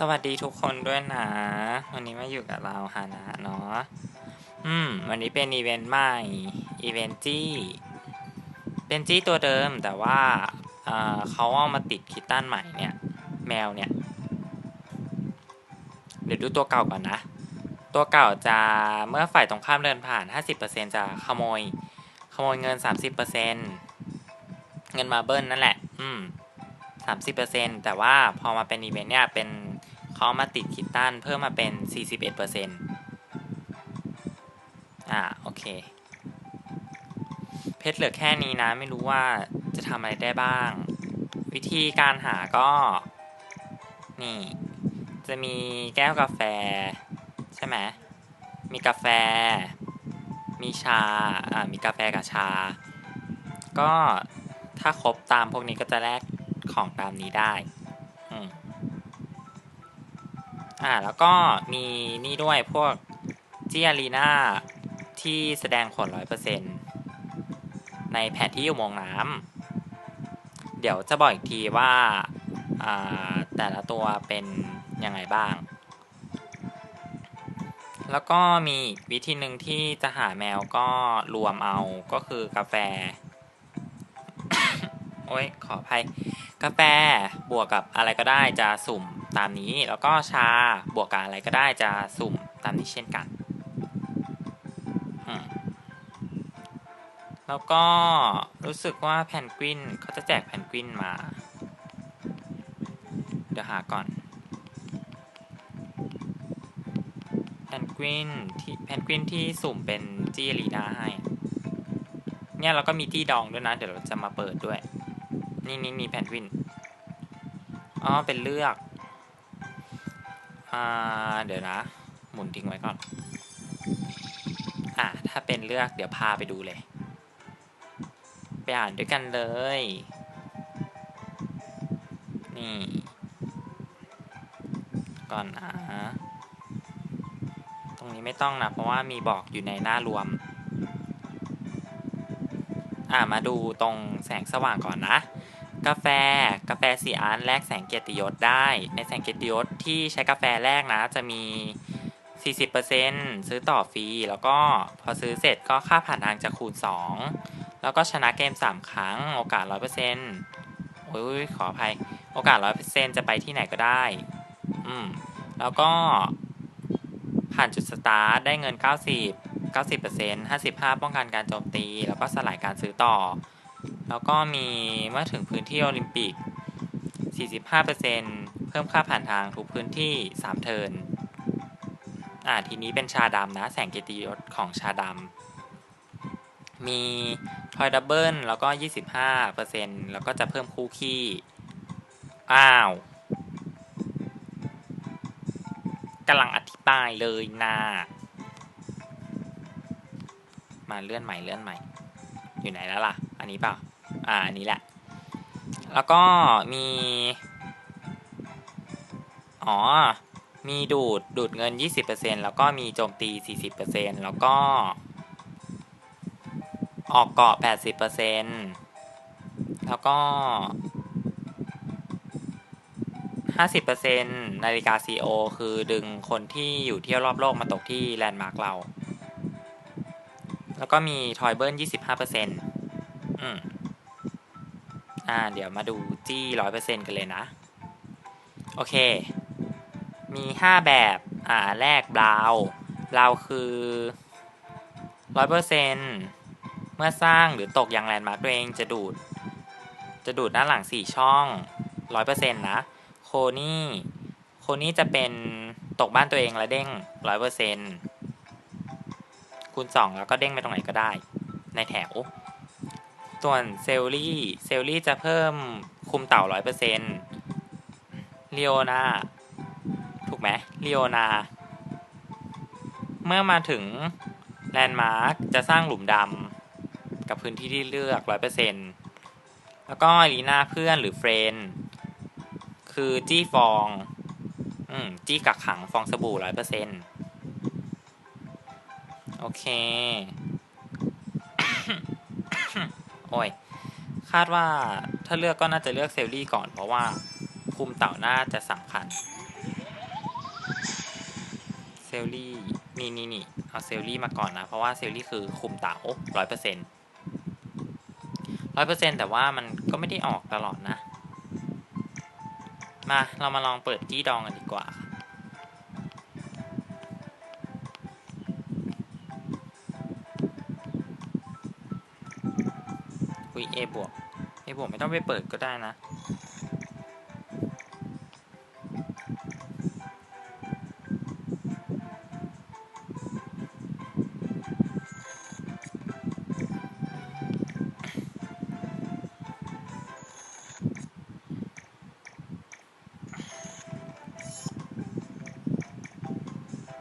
สวัสดีทุกคนด้วยนะ วันนี้มาอยู่กับเราฮานะเนาะ อืม วันนี้เป็นอีเวนต์ใหม่ อีเวนต์จี้ เป็นจี้ตัวเดิมแต่ว่าเอ่อเขาเอามาติดคิตตันใหม่เนี่ย แมวเนี่ย เดี๋ยวดูตัวเก่าก่อนนะ ตัวเก่าจะเมื่อฝ่ายตรงข้ามเดินผ่าน 50%จะขโมย ขโมยเงิน 30%เงินมาเบิ้ลนั่นแหละ อืม30%แต่ว่าพอมาเป็นอีเวนต์เนี่ยเป็น เขามาติดคิตตันเพิ่มมาเป็น 41%อ่าโอเค เพชรเหลือแค่นี้นะ ไม่รู้ว่าจะทำอะไรได้บ้าง วิธีการหาก็ นี่ จะมีแก้วกาแฟ ใช่ไหม มีกาแฟ มีชา อ่า มีกาแฟกับชา ก็ถ้าครบตามพวกนี้ก็จะแลกของตามนี้ได้ อ่าแล้วก็มีนี่ด้วยพวกจีอารีนาที่แสดงผลร้อยเปอร์เซ็นในแผนที่อุโมงค์น้ำเดี๋ยวจะบอกอีกทีว่าอ่าแต่ละตัวเป็นยังไงบ้าง แล้วก็มีวิธีหนึ่งที่จะหาแมวก็รวมเอาก็คือกาแฟ โอ้ยขออภัย กาแฟบวกกับอะไรก็ได้จะสุ่ม ตามนี้แล้วก็ชาบวกกับอะไรก็ได้จะสุ่มตามนี้เช่นกัน แล้วก็รู้สึกว่าแพนกวินเขาจะแจกแพนกวินมา เดี๋ยวหาก่อนแพนกวินที่แพนกวินที่สุ่มเป็นจีรีนาให้ เนี่ยเราก็มีที่ดองด้วยนะ เดี๋ยวเราจะมาเปิดด้วย นี่นี่นี่แพนกวินอ๋อเป็นเลือก อ่าเดี๋ยวนะ หมุนทิ้งไว้ก่อน อะถ้าเป็นเลือกเดี๋ยวพาไปดูเลย ไปอ่านด้วยกันเลย นี่ ก่อนนะตรงนี้ไม่ต้องนะ เพราะว่ามีบอกอยู่ในหน้ารวม อ่ามาดูตรงแสงสว่างก่อนนะ กาแฟ กาแฟสีอันแลกแสงเกียรติยศได้ ในแสงเกียรติยศที่ใช้กาแฟแรกนะ จะมี 40%ซื้อต่อฟรี แล้วก็พอซื้อเสร็จก็ค่าผ่านทางจะคูณ 2 แล้วก็ชนะเกม 3 ครั้ง โอกาส 100%โอ้ยขออภัย โอกาส 100%จะไปที่ไหนก็ได้ อืม แล้วก็ผ่านจุดสตาร์ทได้เงิน 90 90% 55 ป้องกันการโจมตี แล้วก็สลายการซื้อต่อ แล้วก็มีเมื่อถึงพื้นที่โอลิมปิก 45%เพิ่มค่าผ่านทางทุกพื้นที่ 3 เทิร์นอ่าทีนี้เป็นชาดำนะ แสงเกียรติยศของชาดำ มีทอยดับเบิลแล้วก็ 25%แล้วก็จะเพิ่มคู่ขี้ อ้าวกำลังอธิบายเลยนะมาเลื่อนใหม่เลื่อนใหม่ อยู่ไหนแล้วล่ะ อันนี้เปล่า อ่าอันนี้แหละ แล้วก็มี อ๋อ มีดูดดูดเงิน 20%แล้วก็มีโจมตี 40%แล้วก็ ออกเกาะ 80%แล้วก็ 50%นาฬิกา CO คือดึงคนที่อยู่เที่ยวรอบโลกมาตกที่แลนด์มาร์กเรา แล้วก็มีทอยเบิร์น25%อืม อ่า เดี๋ยวมาดูจี้ร้อยเปอร์เซ็นกันเลยนะ โอเค มีห้าแบบ อ่า แรกบราวบราวคือร้อยเปอร์เซ็นเมื่อสร้างหรือตกยังแลนด์มาร์กตัวเองจะดูด จะดูดด้านหลังสี่ช่องร้อยเปอร์เซ็นนะ โคนี่ โคนี่จะเป็นตกบ้านตัวเองแล้วเด้งร้อยเปอร์เซ็นคูณสองแล้วก็เด้งไปตรงไหนก็ได้ ในแถว ส่วนเซลลี่เซลลี่จะเพิ่มคุมเต่าร้อยเปอร์เซ็นต์เลีโอนาถูกไหมเลีโอนาเมื่อมาถึงแลนด์มาร์กจะสร้างหลุมดำกับพื้นที่ที่เลือกร้อยเปอร์เซ็นต์แล้วก็ลีนาเพื่อนหรือเฟรนคือจี้ฟองอืมจี้กักขังฟองสบู่ร้อยเปอร์เซ็นต์โอเค โอ้ย คาดว่าถ้าเลือกก็น่าจะเลือกเซลลี่ก่อน เพราะว่าคุมเต่าน่าจะสำคัญ เซลลี่นี่นี่นี่เอาเซลลี่มาก่อนนะ เพราะว่าเซลลี่คือคุมเต๋าร้อยเปอร์เซ็นต์ร้อยเปอร์เซ็นต์แต่ว่ามันก็ไม่ได้ออกตลอดนะ มาเรามาลองเปิดจี้ดองกันดีกว่า A บวกไม่ต้องไปเปิดก็ได้นะ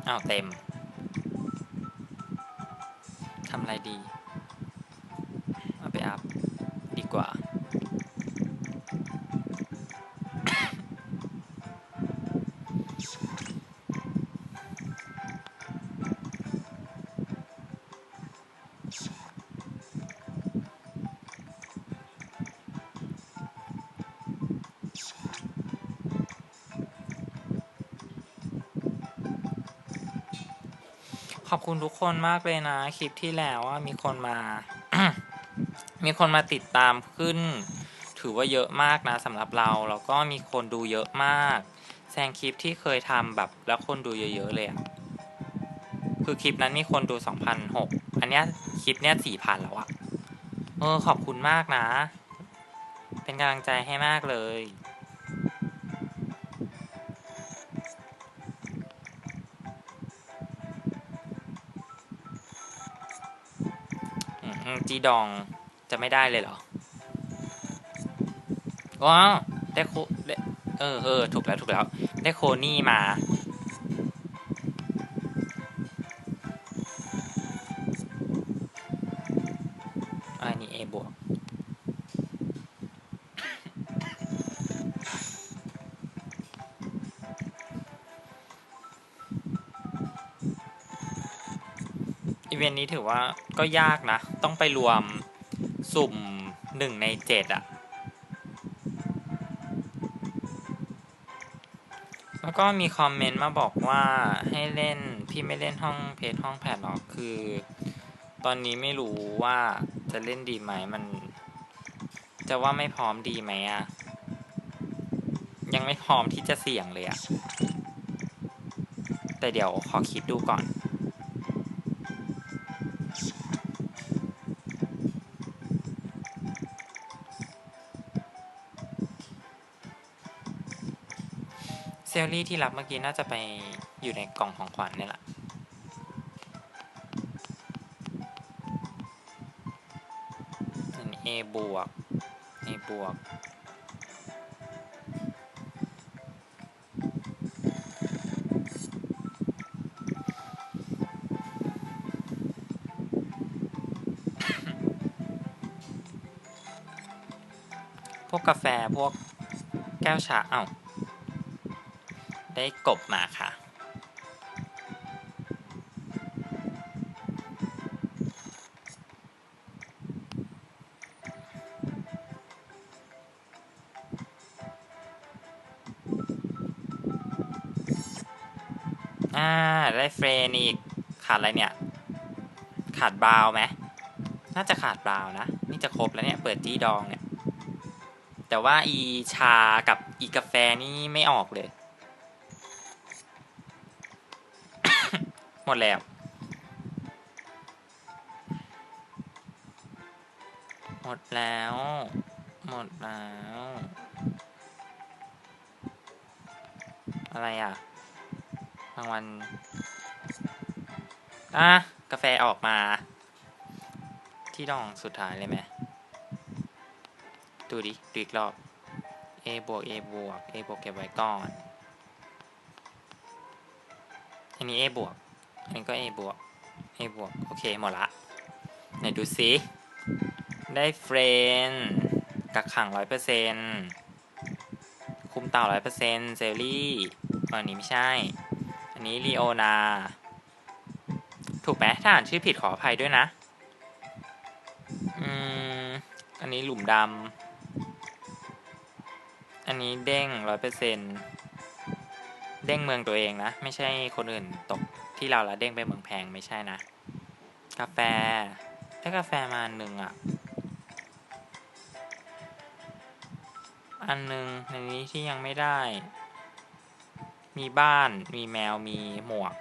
อ้าวเต็ม อบคุณทุกคนมากเลยนะ คลิปที่แล้วว่ามีคนมา มีคนมาติดตามขึ้น ถือว่าเยอะมากนะสำหรับเรา แล้วก็มีคนดูเยอะมาก แซงคลิปที่เคยทำแบบแล้วคนดูเยอะๆเลยอะคือคลิปนั้นมีคนดู2,006อันเนี้ยคลิปเนี้ย4,000แล้วอะเออขอบคุณมากนะ เป็นกำลังใจให้มากเลย จีดองจะไม่ได้เลยเหรอว้าวได้โคได้เออเออถูกแล้วถูกแล้ว ได้โคนี่มา วนต์นี้ถือว่าก็ยากนะ ต้องไปรวมสุ่มหนึ่งในเจ็ดอะแล้วก็มีคอมเมนต์มาบอกว่าให้เล่นพี่ไม่เล่นห้องเพจห้องแพดหรอกคือ ตอนนี้ไม่รู้ว่าจะเล่นดีไหมมัน จะว่าไม่พร้อมดีไหมอะยังไม่พร้อมที่จะเสี่ยงเลยอะแต่เดี๋ยวขอคิดดูก่อน ซลลี่ที่รับเมื่อกี้น่าจะไปอยู่ในกล่องของขวัญนี่แหละอันนี้ A บวก A บวก พวกกาแฟพวกแก้วชาเอ้า ได้กบมาค่ะ อ่า ได้เฟรนอีก ขาดอะไรเนี่ย ขาดบราวน์ไหมน่าจะขาดบราวน์นะ นี่จะครบแล้วเนี่ย เปิดจี้ดองเนี่ย แต่ว่าอีชากับอีกาแฟนี่ไม่ออกเลย หมดแล้วหมดแล้ว หมดแล้ว อะไรอะรางวัลอะ กาแฟออกมา ที่ดองสุดท้ายเลยไหมดูดิ ดูอีกรอบ A บวก A บวก A บวกเก็บไว้ก่อน อันนี้ A บวก อันนี้ก็ A บวก A บวก โอเค หมดละ ไหนดูซิได้เฟรนกักขังร้อยเปอร์เซ็นคุมเต่าร้อยเปอร์เซ็นเซลลี่อันนี้ไม่ใช่ อันนี้ลีโอนา ถูกไหมถ้าอ่านชื่อผิดขออภัยด้วยนะ อืม อันนี้หลุมดำ อันนี้เด้งร้อยเปอร์เซ็นเด้งเมืองตัวเองนะ ไม่ใช่คนอื่นตก ที่เราละเด้งไปเมืองแพงไม่ใช่นะ กาแฟได้กาแฟมาอันหนึ่งอะ อันหนึ่งในนี้ที่ยังไม่ได้ มีบ้านมีแมวมีหมวก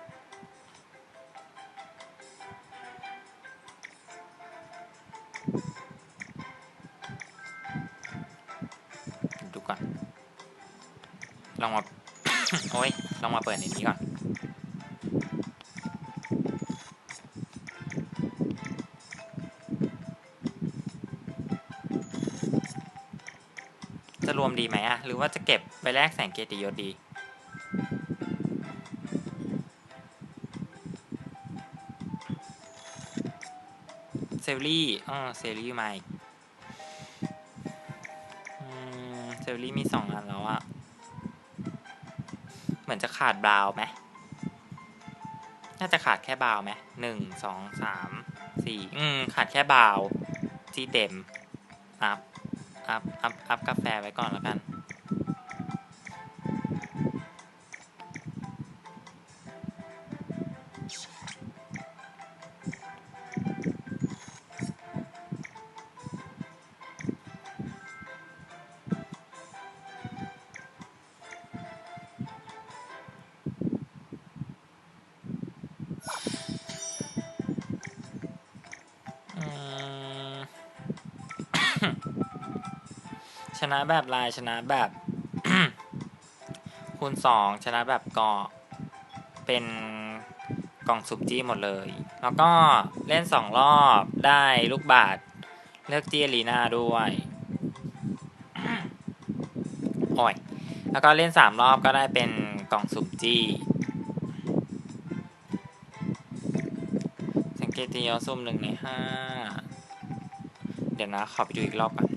ดูก่อน ลองมา โอ้ย ลองมาเปิดในนี้ก่อน มดีไหมอะหรือว่าจะเก็บไปแลกแสงเกียรติยศดี เซลลี่อ๋อเซลลี่มาอีกอืมเซลลี่มีสองอันแล้วอะเหมือนจะขาดบราวไหมน่าจะขาดแค่บราวไหมหนึ่งสองสามสี่อืม ขาดแค่บราวน์ที่เต็มอัพอัพอัพ อัพกาแฟไว้ก่อนแล้วกัน นะแบบลายชนะแบบ คูณสองชนะแบบเกาะเป็นกล่องสุบจี้หมดเลย แล้วก็เล่นสองรอบได้ลูกบาทเลือกจี้อารีนาด้วยโอ้ยแล้วก็เล่นสามรอบก็ได้เป็นกล่องสุบจี้สังเกตตียอซุ่มหนึ่งในห้าเดี๋ยวนะ ขอไปดูอีกรอบก่อน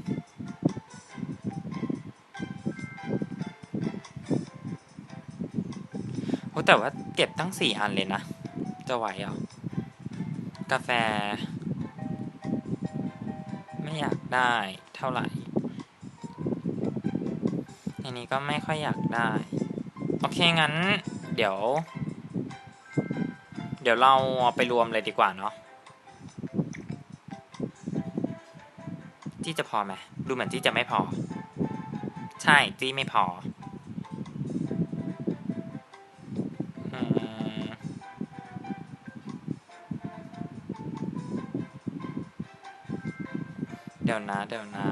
อ้แต่ว่าเก็บตั้งสี่อันเลยนะ จะไหวเหรอกาแฟ ไม่อยากได้เท่าไหร่อันนี้ก็ไม่ค่อยอยากได้ โอเค งั้น เดี๋ยว เดี๋ยวเราไปรวมเลยดีกว่าเนาะที่จะพอไหมดูเหมือนที่จะไม่พอ ใช่ที่ไม่พอ ยวนะ เดี๋ยวนะ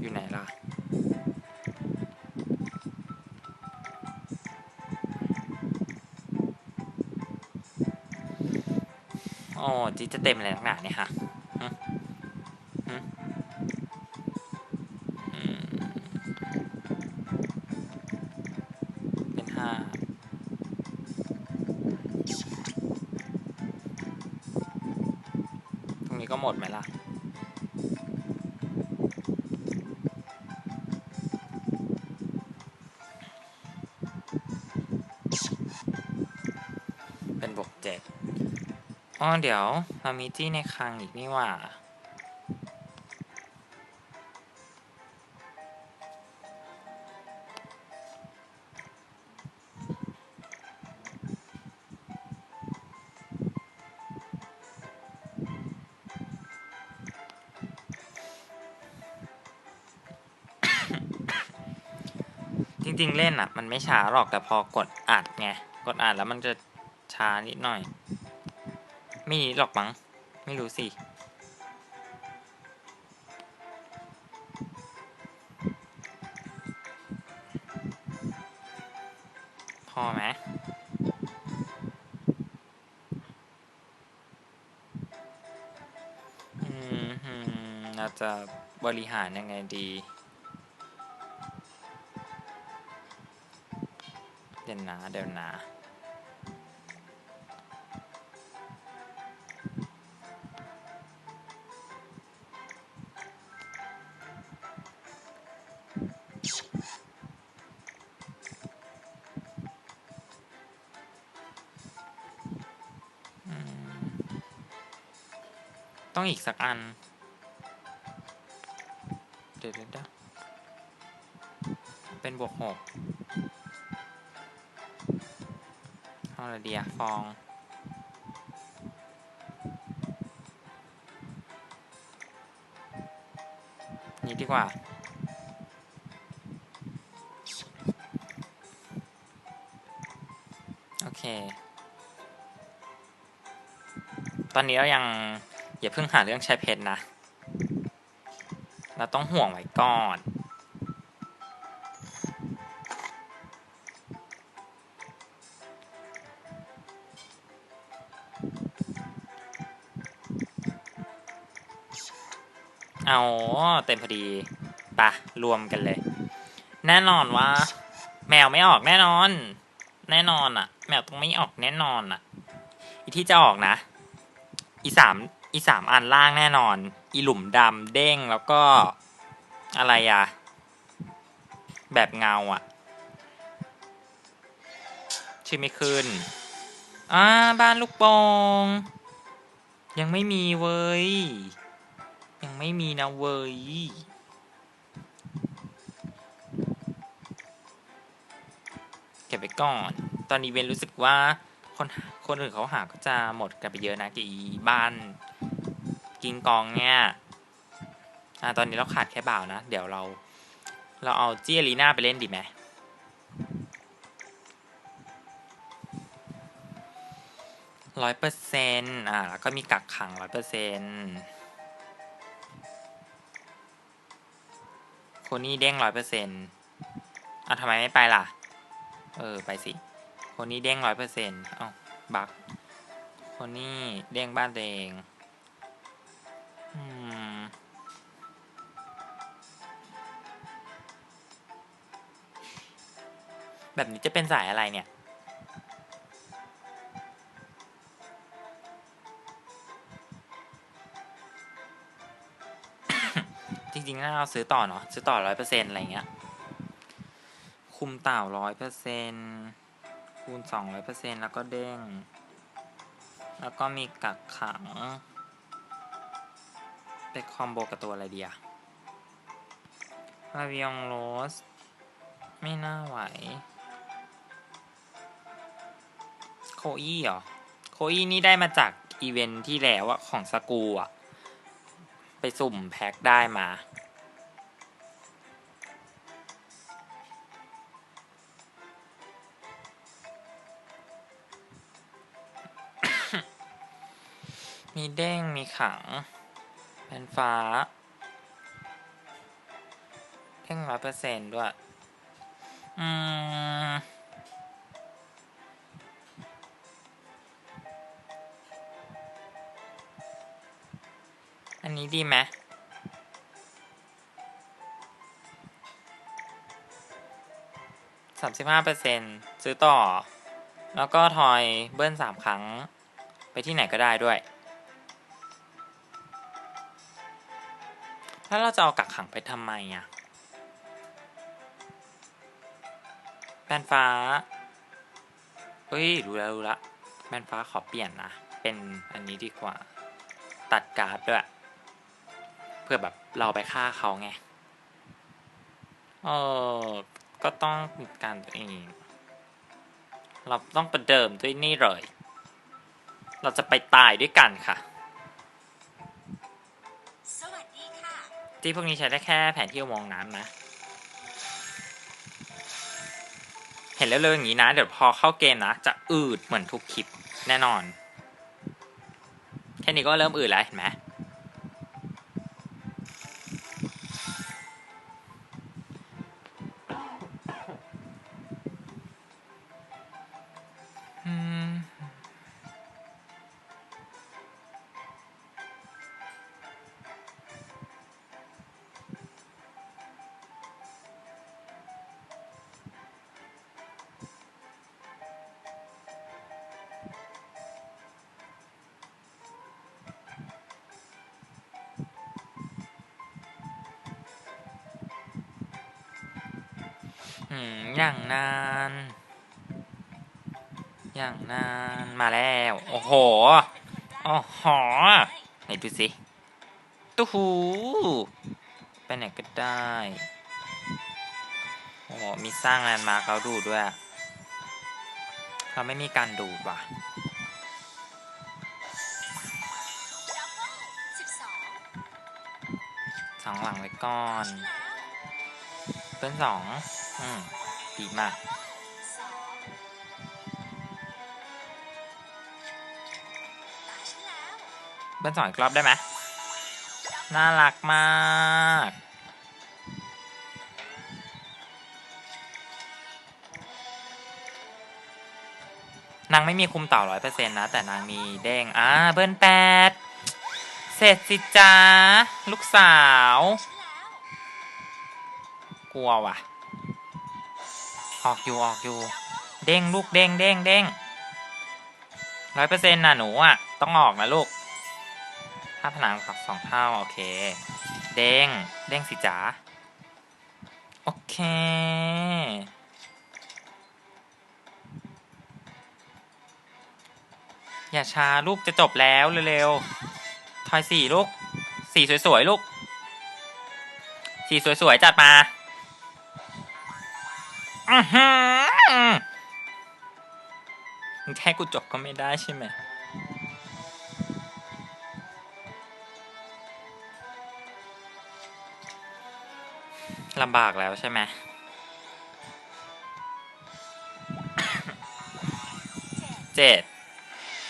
อยู่ไหนล่ะ โอ้จีจะเต็มเลยนักหนาเนี่ยฮะ อ๋อเดี๋ยวเรามีจี้ในคลังอีกนี่หว่า จริงๆ เล่นอะ มันไม่ช้าหรอกแต่พอกดอัดไง กดอัดแล้วมันจะช้านิดหน่อย ไม่หรอกมั้ง ไม่รู้สิ พอไหมอืมอืมเราจะบริหารยังไงดี เดี๋ยวนะเดี๋ยวนะ ต้องอีกสักอัน เดี๋ยวเดี๋ยวเป็นบวกหกเอาอะไรดีอะฟอง นี้ดีกว่าโอเค ตอนนี้เรายัง อย่าเพิ่งหาเรื่องใช้เพชรนะ เราต้องห่วงไว้ก่อน เอาเต็มพอดีปะรวมกันเลย แน่นอนว่า แมวไม่ออกแน่นอน แน่นอนอะแมวต้องไม่ออกแน่นอนอะอีที่จะออกนะ อีสาม อีสามอันล่างแน่นอน อีหลุมดำเด้งแล้วก็อะไรอะแบบเงาอะชื่อไม่ขึ้นอ่าบ้านลูกโปงยังไม่มีเว้ย ยังไม่มีนะเว้ยเก็บไปก่อน ตอนนี้เวนรู้สึกว่าคนคนอื่นเขาหาก็จะหมดกันไปเยอะนะกับอีบ้าน กิงกองเนี่ยอ่าตอนนี้เราขาดแค่บ่าวนะ เดี๋ยวเรา เราเอาเจียรีน่าไปเล่นดีไหมร้อยเปอร์เซ็นต์อ่าแล้วก็มีกักขังร้อยเปอร์เซ็นต์คนนี้เด้งร้อยเปอร์เซ็นต์อะทำไมไม่ไปล่ะ เออ ไปสิคนนี้เด้งร้อยเปอร์เซ็นต์เอ้าบักคนนี้เด้งบ้านตัวเอง แบบนี้จะเป็นสายอะไรเนี่ย จริงๆถ้าเราซื้อต่อเนาะซื้อต่อร้อยเปอร์เซ็นต์อะไรเงี้ย คุมเต่าร้อยเปอร์เซ็นต์คูณสองร้อยเปอร์เซ็นต์แล้วก็เด้ง แล้วก็มีกักขังไปคอมโบกับตัวอะไรดีอะอาวิองโรส ไม่น่าไหว โคอี้เหรอ โคอี้นี่ได้มาจากอีเวนท์ที่แล้วอะของสกูอะไปสุ่มแพ็คได้มา มีเด้ง มีขังเป็นฟ้า เด้งร้อยเปอร์เซ็นด้วย อืม นนี้ดีไหมสามสิบห้าเปอร์เซ็นซื้อต่อ แล้วก็ทอยเบิ้ลสามครั้ง ไปที่ไหนก็ได้ด้วยแล้วเราจะเอากักขังไปทำไมอะแปนฟ้าเฮ้ย รู้แล้วรู้ละแปนฟ้าขอเปลี่ยนนะ เป็นอันนี้ดีกว่า ตัดการ์ดด้วย เพื่อแบบเราไปฆ่าเขาไง เออ ก็ต้องมีการตัวเอง เราต้องประเดิมด้วยนี่เลย เราจะไปตายด้วยกันค่ะ สวัสดีค่ะ ที่พวกนี้ใช้ได้แค่แผนที่อุโมงค์น้ำนะ เห็นเร็วๆอย่างนี้นะ เดี๋ยวพอเข้าเกมนะ จะอืดเหมือนทุกคลิปแน่นอน แค่นี้ก็เริ่มอืดแล้วเห็นไหม โอ้โหโอ้หไหนดูสิตู้หูไปไหนก็ได้โอ้มีสร้างแลนด์มาร์คแล้วดูด้วยเราไม่มีการดูดว่ะสองสองหลังไว้ก่อนเพื่อนสอง อืมดีมาก เพื่อนสองอีกรอบได้ไหมน่ารักมากนางไม่มีคุมเต่าร้อยเปอร์เซ็นต์นะ แต่นางมีเด้งอ่าเบิ้ลแปดเสร็จสิจ้าลูกสาว กลัวว่ะ ออกอยู่ออกอยู่ เด้งลูกเด้งเด้งเด้งร้อยเปอร์เซ็นต์นะหนูอะ ต้องออกนะลูก ถ้าผนังขับสองเท่าโอเค เด้ง เด้งสิจ๋า โอเค อย่าช้าลูกจะจบแล้วเร็วๆ ทอยสี่ลูก สีสวยๆลูก สีสวยๆ จัดมาอือหือมึงแค่กูจบก็ไม่ได้ใช่ไหม ลำบากแล้วใช่ไหมเจ็ด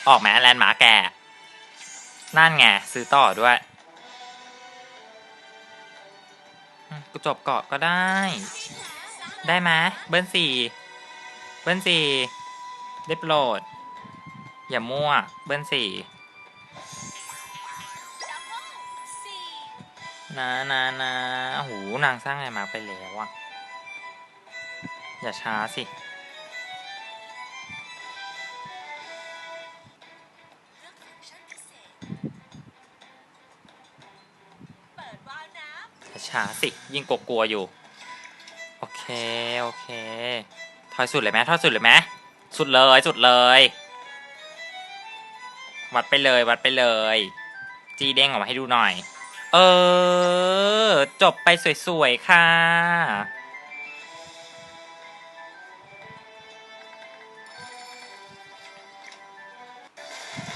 ออกแม้แลนด์มาร์กแก นั่นไง ซื้อต่อด้วย กูจบเกาะก็ได้ ได้ไหมเบิ้ลสี่เบิ้ลสี่ได้โปรด อย่ามั่ว เบิ้ลสี่ นะนะนะหูนางสร้างอะไรมาไปแล้วอะอย่าช้าสิช้าสิ ยิ่งกลัวอยู่ โอเค โอเค ถอยสุดเลยไหมถอยสุดเลยไหมสุดเลยสุดเลย วัดไปเลยวัดไปเลย จีเด้งออกมาให้ดูหน่อย เออ จบไปสวยๆ ค่ะ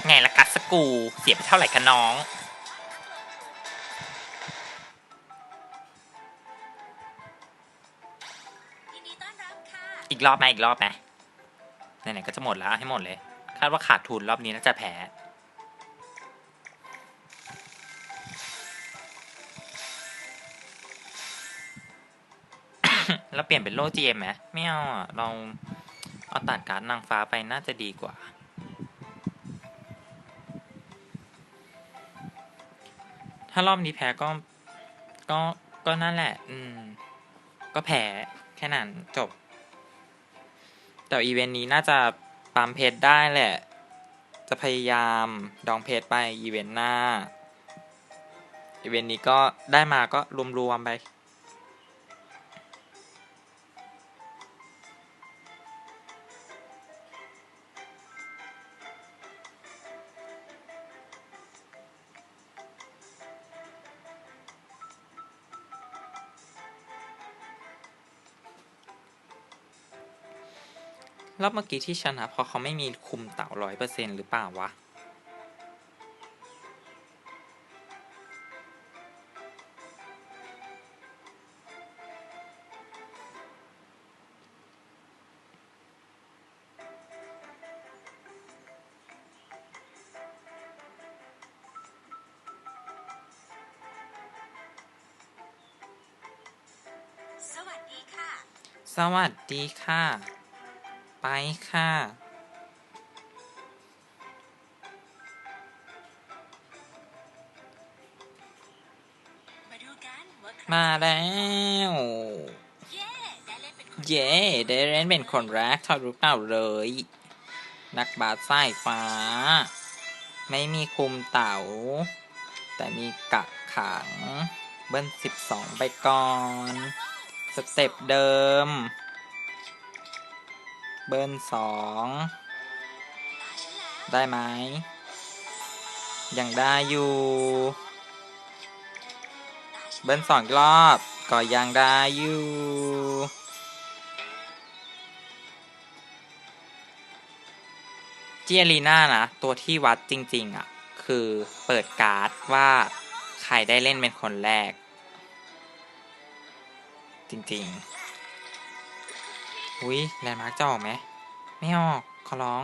ไงล่ะกัสสกูเสียไปเท่าไหร่คะน้องำยินดีต้อนรับค่ะ อีกรอบไหมอีกรอบไหมไหนๆก็จะหมดแล้วให้หมดเลย คาดว่าขาดทุนรอบนี้น่าจะแพ้ แล้วเปลี่ยนเป็นโล่ GM ไหมไม่เอาอะเราเอาตัดการ์ดนางฟ้าไปน่าจะดีกว่า ถ้ารอบนี้แพ้ก็ก็ก็นั่นแหละ อืม ก็แพ้แค่นั้นจบ แต่อีเวนต์นี้น่าจะปั๊มเพชรได้แหละ จะพยายามดองเพชรไปอีเวนต์หน้า อีเวนต์นี้ก็ได้มาก็รวมๆไป อบเมื่อกี้ที่ชนะเพราะเขาไม่มีคุมเต่าร้อยเปอร์เซ็นหรือเปล่าวะ สวัสดีค่ะ สวัสดีค่ะ ไปค่ะมาดูกันว่าใครมาแล้ว เย้ได้เล่นเป็นคนเย้ได้เล่นเป็นคนแรกทอดรู้เปล่าเลย นักบาสสายฟ้า ไม่มีคุมเต่าแต่มีกักขัง เบิ้ลสิบสองไปก่อน สเต็ปเดิม เบิ้ลสองตาฉันแล้วได้ไหมยังได้อยู่ตาเบิ้ลสองรอบก็ยังได้อยู่จีอารีนานะตัวที่วัดจริง ๆ อะ คือเปิดการ์ดว่าใครได้เล่นเป็นคนแรก จริง ๆ อุ้ยแลนด์มาร์กจะออกไหม ไม่ออก ขอร้อง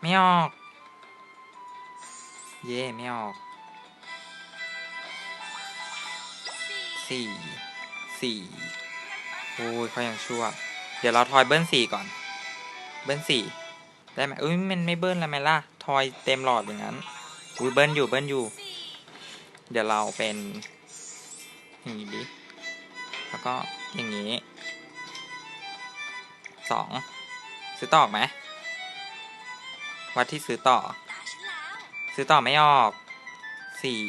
ไม่ออก เย่ไม่ออกสี่สี่โอ้ยเขายังชั่ว เดี๋ยวเราทอยเบิ้ลสี่ก่อน เบิ้ลสี่ได้ไหมอุ้ยมันไม่เบิ้ลแล้วไหมล่ะ ทอยเต็มหลอดอย่างนั้น อุ้ยเบิ้ลอยู่เบิ้ลอยู่ เดี๋ยวเราเป็นอย่างนี้ดิแล้วก็อย่างนี้ สองซื้อต่อออไหมวัดที่ซื้อต่อ ซื้อต่อไม่ออกสี่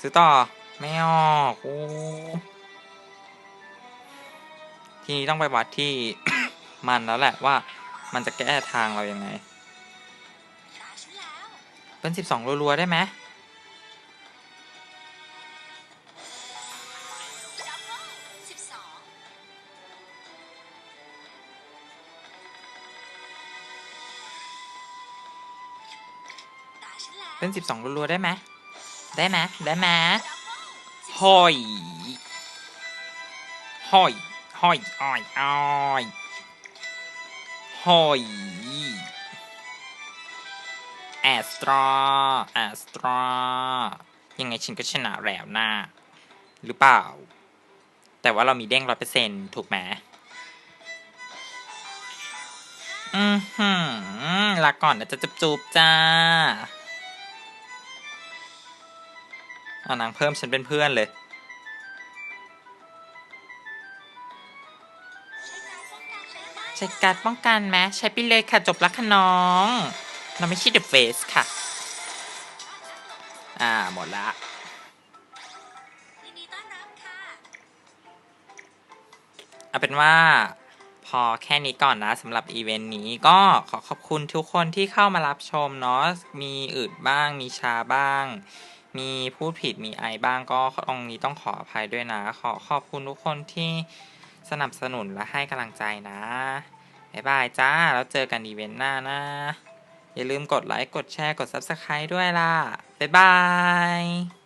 ซื้อต่อไม่ออกโอ้ทีนี้ต้องไปวัดที่ มันแล้วแหละว่ามันจะแก้ทางเรายังไง เป็นสิบสองรัวๆได้ไหมาฉันแล้วเป็นสิบสองรัวๆได้ไหมได้ไหมได้ไหมดับเบิ้ลสิบห้อยห้อยห้อยอ้อยอ้อยห้อยแอสตราแอสตรายังไงฉันก็ชนะแล้วนะหรือเปล่า แต่ว่าเรามีเด้งร้อยเปอร์เซ็นถูกไหมอือหือลาก่อนนะจะจุบจูบจ้า อานางเพิ่มฉันเป็นเพื่อนเลย ใช้การป้องกันไหมใช้การดป้องกันไหมใช้ไปเลยค่ะจบแล้วค่ะน้อง เราไม่ใช่เดอะเฟสค่ะ อ่าหมดละยินดีต้อนรับค่ะเอาเป็นว่าพอแค่นี้ก่อนนะสำหรับอีเวนต์นี้ก็ขอขอบคุณทุกคนที่เข้ามารับชมเนาะมีอึดบ้างมีชาบ้าง มีพูดผิดมีไอบ้างก็ตรงนี้ต้องขออภัยด้วยนะ ขอขอบคุณทุกคนที่สนับสนุนและให้กำลังใจนะบ๊ายบายจ้า แล้วเจอกันอีเวนต์หน้านะ อย่าลืมกดไลค์ กดแชร์ กด Subscribe ด้วยล่ะ บ๊ายบาย